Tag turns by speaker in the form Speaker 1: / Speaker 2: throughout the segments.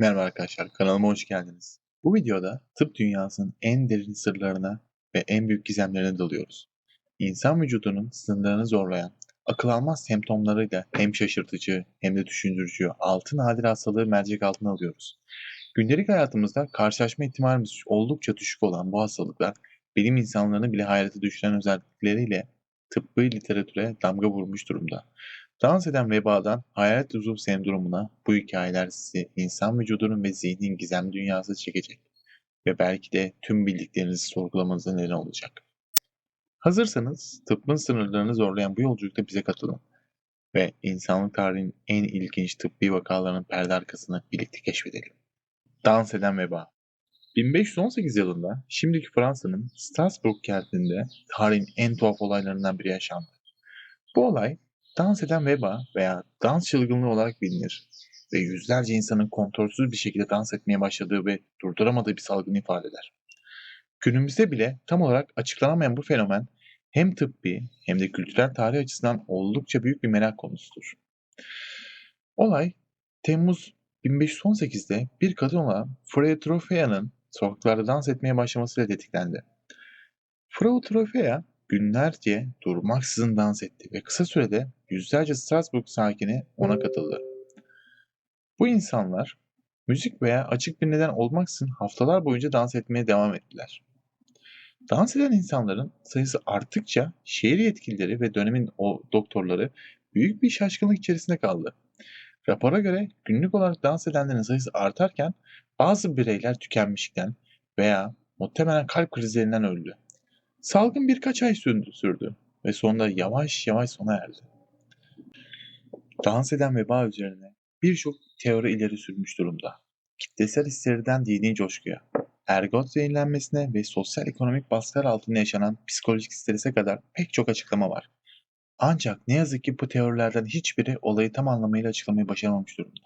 Speaker 1: Merhaba arkadaşlar, kanalıma hoş geldiniz. Bu videoda tıp dünyasının en derin sırlarına ve en büyük gizemlerine dalıyoruz. İnsan vücudunun sınırlarını zorlayan, akıl almaz semptomlarıyla hem şaşırtıcı hem de düşündürücü altı nadir hastalığı mercek altına alıyoruz. Gündelik hayatımızda karşılaşma ihtimalimiz oldukça düşük olan bu hastalıklar, bilim insanlarını bile hayrete düşüren özellikleriyle tıbbi literatüre damga vurmuş durumda. Dans eden vebadan hayalet uzuv sendromuna bu hikayeler sizi insan vücudunun ve zihnin gizem dünyası çekecek ve belki de tüm bildiklerinizi sorgulamanıza neden olacak. Hazırsanız tıbbın sınırlarını zorlayan bu yolculukta bize katılın ve insanlık tarihinin en ilginç tıbbi vakalarının perde arkasını birlikte keşfedelim. Dans eden veba 1518 yılında şimdiki Fransa'nın Strasbourg kentinde tarihin en tuhaf olaylarından biri yaşandı. Bu olay dans eden veba veya dans çılgınlığı olarak bilinir ve yüzlerce insanın kontrolsüz bir şekilde dans etmeye başladığı ve durduramadığı bir salgını ifade eder. Günümüzde bile tam olarak açıklanamayan bu fenomen hem tıbbi hem de kültürel tarih açısından oldukça büyük bir merak konusudur. Olay Temmuz 1518'de bir kadın olan Freya Trofea'nın sokaklarda dans etmeye başlamasıyla tetiklendi. Frau Trofea günlerce durmaksızın dans etti ve kısa sürede yüzlerce Strasbourg sakini ona katıldı. Bu insanlar müzik veya açık bir neden olmaksızın haftalar boyunca dans etmeye devam ettiler. Dans eden insanların sayısı arttıkça şehir yetkilileri ve dönemin o doktorları büyük bir şaşkınlık içerisinde kaldı. Rapora göre günlük olarak dans edenlerin sayısı artarken bazı bireyler tükenmişlikten veya muhtemelen kalp krizlerinden öldü. Salgın birkaç ay sürdü ve sonunda yavaş yavaş sona erdi. Dans eden veba üzerine birçok teori ileri sürmüş durumda. Kitlesel histeriden dini coşkuya, ergot zehirlenmesine ve sosyal ekonomik baskılar altında yaşanan psikolojik strese kadar pek çok açıklama var. Ancak ne yazık ki bu teorilerden hiçbiri olayı tam anlamıyla açıklamayı başaramamış durumda.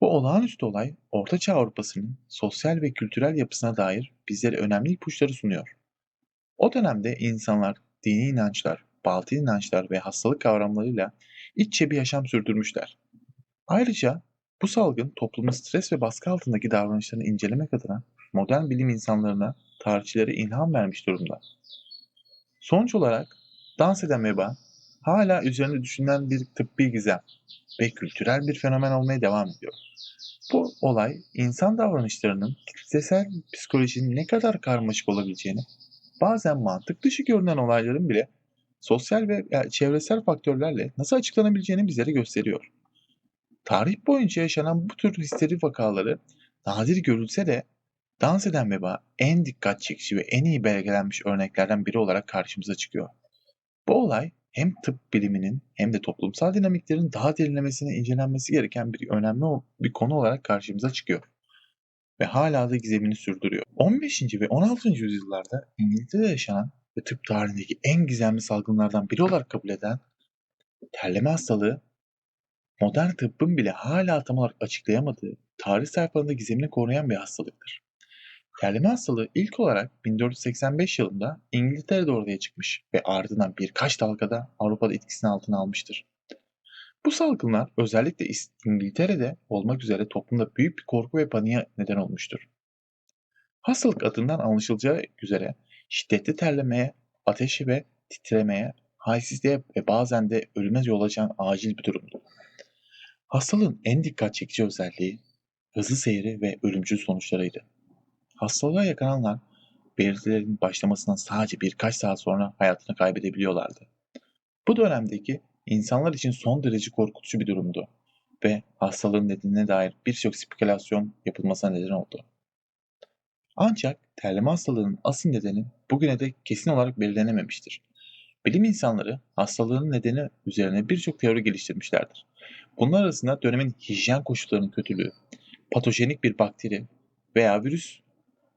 Speaker 1: Bu olağanüstü olay Orta Çağ Avrupa'sının sosyal ve kültürel yapısına dair bizlere önemli ipuçları sunuyor. O dönemde insanlar dini inançlar, batıl inançlar ve hastalık kavramlarıyla iççe bir yaşam sürdürmüşler. Ayrıca bu salgın toplumun stres ve baskı altındaki davranışlarını incelemek adına modern bilim insanlarına, tarihçilere ilham vermiş durumda. Sonuç olarak dans eden veba hala üzerinde düşünülen bir tıbbi gizem ve kültürel bir fenomen olmaya devam ediyor. Bu olay insan davranışlarının kitlesel psikolojinin ne kadar karmaşık olabileceğini bazen mantık dışı görünen olayların bile sosyal ve çevresel faktörlerle nasıl açıklanabileceğini bizlere gösteriyor. Tarih boyunca yaşanan bu tür histeri vakaları nadir görülse de dans eden veba en dikkat çekici ve en iyi belgelenmiş örneklerden biri olarak karşımıza çıkıyor. Bu olay hem tıp biliminin hem de toplumsal dinamiklerin daha derinlemesine incelenmesi gereken bir önemli bir konu olarak karşımıza çıkıyor ve hala da gizemini sürdürüyor. 15. ve 16. yüzyıllarda İngiltere'de yaşanan ve tıp tarihindeki en gizemli salgınlardan biri olarak kabul eden terleme hastalığı modern tıbbın bile hala tam olarak açıklayamadığı tarih sayfalarında gizemini koruyan bir hastalıktır. Terleme hastalığı ilk olarak 1485 yılında İngiltere'de ortaya çıkmış ve ardından birkaç dalgada Avrupa'da etkisini altına almıştır. Bu salgınlar özellikle İngiltere'de olmak üzere toplumda büyük bir korku ve paniğe neden olmuştur. Hastalık adından anlaşılacağı üzere şiddetli terlemeye, ateşe ve titremeye, halsizliğe ve bazen de ölüme yol açan acil bir durumdu. Hastalığın en dikkat çekici özelliği hızlı seyri ve ölümcül sonuçlarıydı. Hastalığa yakalananlar belirtilerin başlamasından sadece birkaç saat sonra hayatını kaybedebiliyorlardı. Bu dönemdeki insanlar için son derece korkutucu bir durumdu ve hastalığın nedenine dair birçok spekülasyon yapılmasına neden oldu. Ancak terleme hastalığının asıl nedeni bugüne de kesin olarak belirlenememiştir. Bilim insanları hastalığın nedeni üzerine birçok teori geliştirmişlerdir. Bunlar arasında dönemin hijyen koşullarının kötülüğü, patojenik bir bakteri veya virüs,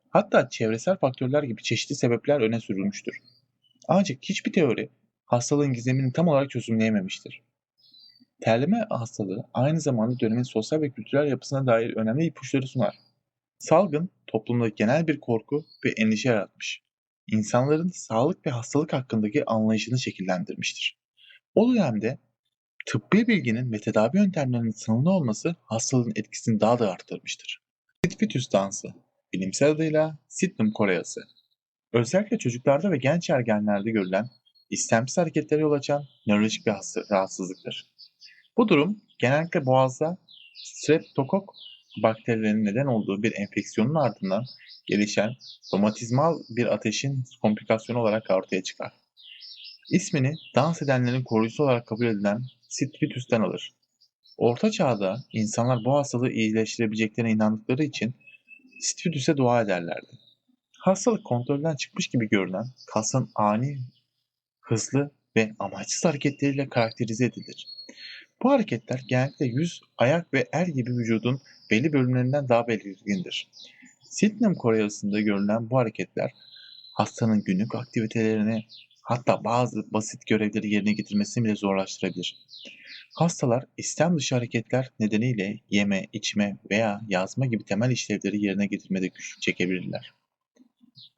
Speaker 1: hatta çevresel faktörler gibi çeşitli sebepler öne sürülmüştür. Ancak hiçbir teori hastalığın gizemini tam olarak çözümleyememiştir. Terleme hastalığı aynı zamanda dönemin sosyal ve kültürel yapısına dair önemli ipuçları sunar. Salgın toplumda genel bir korku ve endişe yaratmış. İnsanların sağlık ve hastalık hakkındaki anlayışını şekillendirmiştir. O dönemde Tıbbi bilginin ve tedavi yöntemlerinin sınırlı olması hastalığın etkisini daha da arttırmıştır. Sisyphus dansı, bilimsel adıyla Sydenham koreası, özellikle çocuklarda ve genç ergenlerde görülen istemsiz hareketlere yol açan nörolojik bir rahatsızlıktır. Bu durum genellikle boğazda streptokok bakterilerinin neden olduğu bir enfeksiyonun ardından gelişen romatizmal bir ateşin komplikasyonu olarak ortaya çıkar. İsmini dans edenlerin koruyucusu olarak kabul edilen Sisyphus'tan alır. Orta çağda insanlar bu hastalığı iyileştirebileceklerine inandıkları için Sisyphus'e dua ederlerdi. Hastalık kontrolden çıkmış gibi görünen kasın ani, hızlı ve amaçsız hareketleriyle karakterize edilir. Bu hareketler genellikle yüz, ayak ve el gibi vücudun belli bölümlerinden daha belirgindir. Sydenham Koreası'nda görülen bu hareketler hastanın günlük aktivitelerini hatta bazı basit görevleri yerine getirmesini bile zorlaştırabilir. Hastalar istem dışı hareketler nedeniyle yeme, içme veya yazma gibi temel işlevleri yerine getirmede güçlük çekebilirler.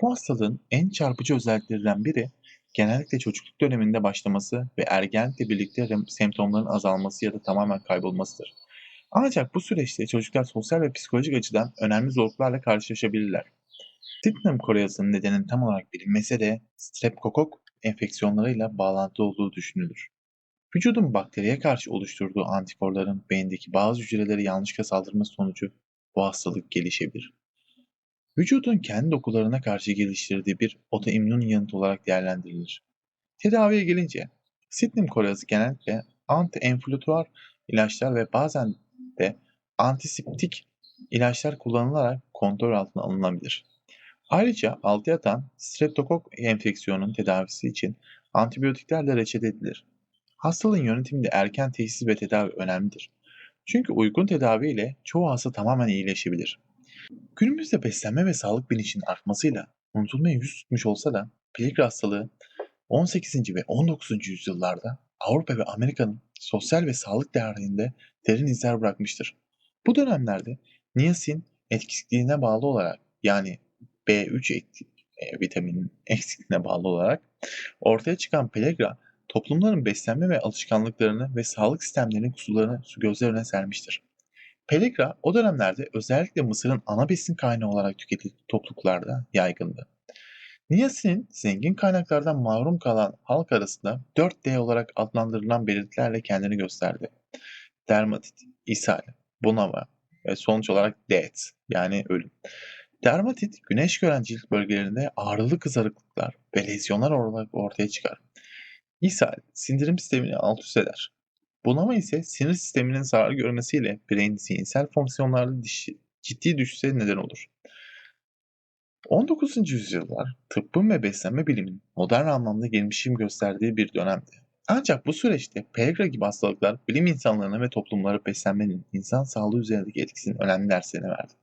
Speaker 1: Bu hastalığın en çarpıcı özelliklerinden biri genellikle çocukluk döneminde başlaması ve ergenlikle birlikte semptomların azalması ya da tamamen kaybolmasıdır. Ancak bu süreçte çocuklar sosyal ve psikolojik açıdan önemli zorluklarla karşılaşabilirler. Sydenham koreasının nedeninin tam olarak bilinmese de streptokok enfeksiyonlarıyla bağlantılı olduğu düşünülür. Vücudun bakteriye karşı oluşturduğu antikorların beyindeki bazı hücreleri yanlışlıkla saldırması sonucu bu hastalık gelişebilir. Vücudun kendi dokularına karşı geliştirdiği bir otoimmün yanıt olarak değerlendirilir. Tedaviye gelince, Sydenham koreası genellikle anti-enflamatuar ilaçlar ve bazen de antiseptik ilaçlar kullanılarak kontrol altına alınabilir. Ayrıca altı yatan streptokok enfeksiyonun tedavisi için antibiyotikler de reçete edilir. Hastalığın yönetiminde erken teşhis ve tedavi önemlidir. Çünkü uygun tedavi ile çoğu hasta tamamen iyileşebilir. Günümüzde beslenme ve sağlık bilincinin artmasıyla unutulmaya yüz tutmuş olsa da Peligre hastalığı 18. ve 19. yüzyıllarda Avrupa ve Amerika'nın sosyal ve sağlık değerlerinde derin izler bırakmıştır. Bu dönemlerde niyasin eksikliğine bağlı olarak yani B3 e, vitaminin eksikliğine bağlı olarak ortaya çıkan Pellagra toplumların beslenme ve alışkanlıklarını ve sağlık sistemlerinin kusurlarını gözler önüne sermiştir. Pellagra o dönemlerde özellikle Mısır'ın ana besin kaynağı olarak tüketilen topluluklarda yaygındı. Niyasin'in zengin kaynaklardan mahrum kalan halk arasında 4D olarak adlandırılan belirtilerle kendini gösterdi. Dermatit, ishal, bunama ve sonuç olarak death yani ölüm. Dermatit, güneş gören cilt bölgelerinde ağrılı kızarıklıklar ve lezyonlar olarak ortaya çıkar. İshal, sindirim sistemini alt üst eder. Bunama ise sinir sisteminin zarar görmesiyle bireyin zihinsel fonksiyonlarda ciddi düşüşe neden olur. 19. yüzyıllar tıbbın ve beslenme bilimin modern anlamda gelişim gösterdiği bir dönemdi. Ancak bu süreçte Peregrine gibi hastalıklar bilim insanlarına ve toplumlara beslenmenin insan sağlığı üzerindeki etkisinin önemli derslerini verdi.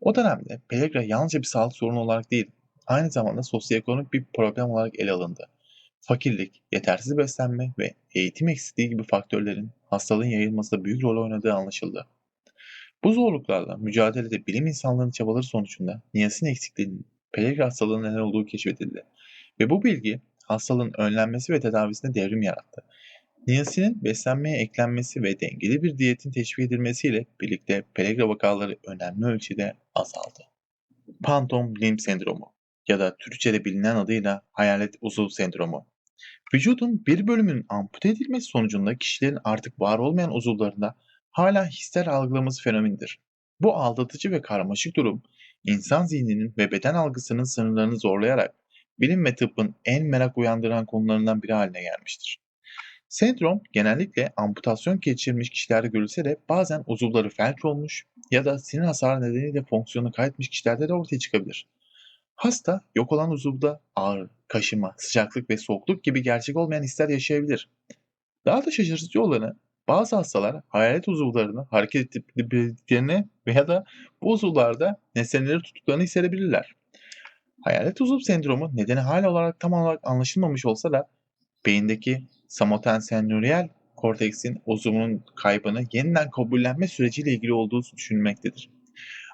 Speaker 1: O dönemde Peregrine yalnızca bir sağlık sorunu olarak değil, aynı zamanda sosyoekonomik bir problem olarak ele alındı. Fakirlik, yetersiz beslenme ve eğitim eksikliği gibi faktörlerin hastalığın yayılmasında büyük rol oynadığı anlaşıldı. Bu zorluklarla mücadelede bilim insanlarının çabaları sonucunda niyasin eksikliğinin Pelegrin hastalığının neden olduğu keşfedildi. Ve bu bilgi hastalığın önlenmesi ve tedavisinde devrim yarattı. Niyasinin beslenmeye eklenmesi ve dengeli bir diyetin teşvik edilmesiyle birlikte Pelegrin vakaları önemli ölçüde azaldı. Phantom limb sendromu ya da Türkçe'de bilinen adıyla hayalet uzuv sendromu. Vücudun bir bölümünün ampute edilmesi sonucunda kişilerin artık var olmayan uzuvlarında hala hisler algılaması fenomenidir. Bu aldatıcı ve karmaşık durum, insan zihninin ve beden algısının sınırlarını zorlayarak bilim ve tıbbın en merak uyandıran konularından biri haline gelmiştir. Sendrom genellikle amputasyon geçirmiş kişilerde görülse de bazen uzuvları felç olmuş ya da sinir hasarı nedeniyle fonksiyonu kaybetmiş kişilerde de ortaya çıkabilir. Hasta yok olan uzuvda ağrı, kaşıma, sıcaklık ve soğukluk gibi gerçek olmayan hisler yaşayabilir. Daha da şaşırtıcı olanı bazı hastalar hayalet uzuvlarını hareket ettirdiklerini veya da bu uzuvlarda nesneleri tuttuklarını hissedebilirler. Hayalet uzuv sendromu nedeni hala olarak tam olarak anlaşılmamış olsa da beyindeki somatosensoryal korteksin uzuvunun kaybını yeniden kabullenme süreciyle ilgili olduğu düşünülmektedir.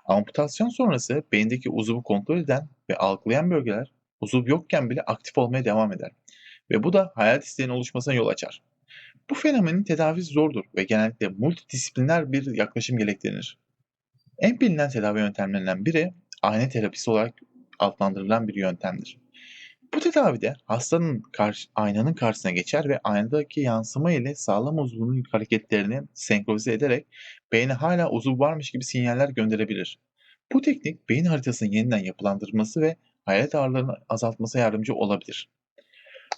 Speaker 1: Amputasyon sonrası beyindeki uzuvu kontrol eden ve algılayan bölgeler uzuv yokken bile aktif olmaya devam eder ve bu da hayat isteğinin oluşmasına yol açar. Bu fenomenin tedavisi zordur ve genellikle multidisipliner bir yaklaşım gerektirir. En bilinen tedavi yöntemlerinden biri ayna terapisi olarak adlandırılan bir yöntemdir. Bu tedavide hastanın karşı, aynanın karşısına geçer ve aynadaki yansıma ile sağlam uzvunun hareketlerini senkronize ederek beyne hala uzuv varmış gibi sinyaller gönderebilir. Bu teknik beyin haritasının yeniden yapılandırması ve hayalet ağrılarını azaltmasına yardımcı olabilir.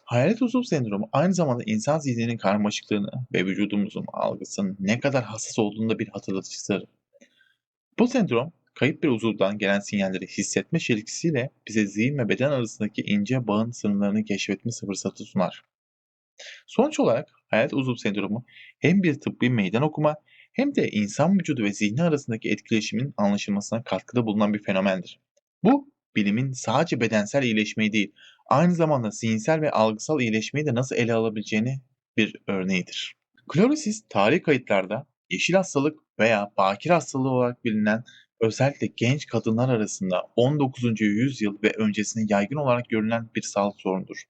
Speaker 1: Hayalet uzuv sendromu aynı zamanda insan zihninin karmaşıklığını ve vücudumuzun algısının ne kadar hassas olduğunu da bir hatırlatıcıdır. Bu sendrom kayıp bir uzuvdan gelen sinyalleri hissetme çelişkisiyle bize zihin ve beden arasındaki ince bağın sınırlarını keşfetme fırsatı sunar. Sonuç olarak hayat uzuv sendromu hem bir tıbbi meydan okuma hem de insan vücudu ve zihni arasındaki etkileşimin anlaşılmasına katkıda bulunan bir fenomendir. Bu bilimin sadece bedensel iyileşmeyi değil, aynı zamanda zihinsel ve algısal iyileşmeyi de nasıl ele alabileceğini bir örneğidir. Klorosis tarih kayıtlarda yeşil hastalık veya bakir hastalığı olarak bilinen özellikle genç kadınlar arasında 19. yüzyıl ve öncesinde yaygın olarak görülen bir sağlık sorunudur.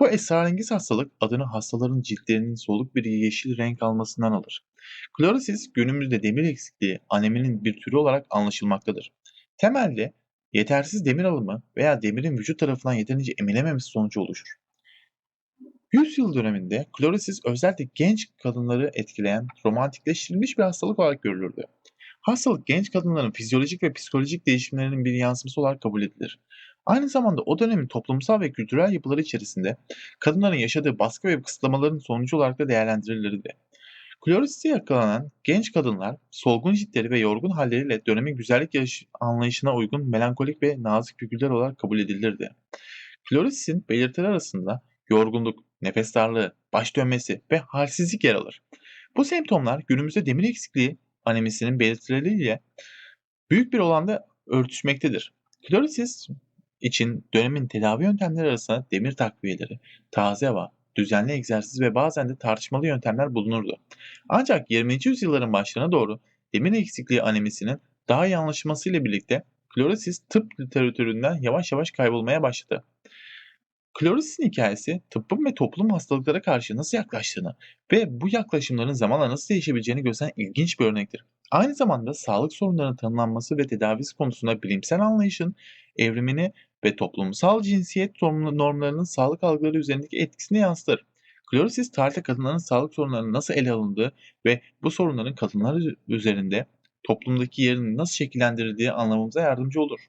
Speaker 1: Bu esrarengiz hastalık adını hastaların ciltlerinin soluk bir yeşil renk almasından alır. Klorosis günümüzde demir eksikliği aneminin bir türü olarak anlaşılmaktadır. Temelde yetersiz demir alımı veya demirin vücut tarafından yeterince emilememesi sonucu oluşur. Yüzyıl döneminde klorosis özellikle genç kadınları etkileyen romantikleştirilmiş bir hastalık olarak görülürdü. Hastalık genç kadınların fizyolojik ve psikolojik değişimlerinin bir yansıması olarak kabul edilir. Aynı zamanda o dönemin toplumsal ve kültürel yapıları içerisinde kadınların yaşadığı baskı ve kısıtlamaların sonucu olarak da değerlendirilirdi. Klorisis'e yakalanan genç kadınlar solgun ciltleri ve yorgun halleriyle dönemin güzellik anlayışına uygun melankolik ve nazik figürler olarak kabul edilirdi. Klorisis'in belirtileri arasında yorgunluk, nefes darlığı, baş dönmesi ve halsizlik yer alır. Bu semptomlar günümüzde demir eksikliği anemisinin belirtileriyle büyük bir oranda örtüşmektedir. Klorisis için dönemin tedavi yöntemleri arasında demir takviyeleri, taze hava, düzenli egzersiz ve bazen de tartışmalı yöntemler bulunurdu. Ancak 20. yüzyılların başlarına doğru demir eksikliği anemisinin daha iyi anlaşılmasıyla birlikte klorisis tıp literatüründen yavaş yavaş kaybolmaya başladı. Klorisis'in hikayesi tıbbın ve toplum hastalıklara karşı nasıl yaklaştığını ve bu yaklaşımların zamanla nasıl değişebileceğini gösteren ilginç bir örnektir. Aynı zamanda sağlık sorunlarının tanımlanması ve tedavisi konusunda bilimsel anlayışın evrimini ve toplumsal cinsiyet normlarının sağlık algıları üzerindeki etkisini yansıtır. Klorisis tarihte kadınların sağlık sorunlarının nasıl ele alındığı ve bu sorunların kadınlar üzerinde toplumdaki yerini nasıl şekillendirdiği anlamamıza yardımcı olur.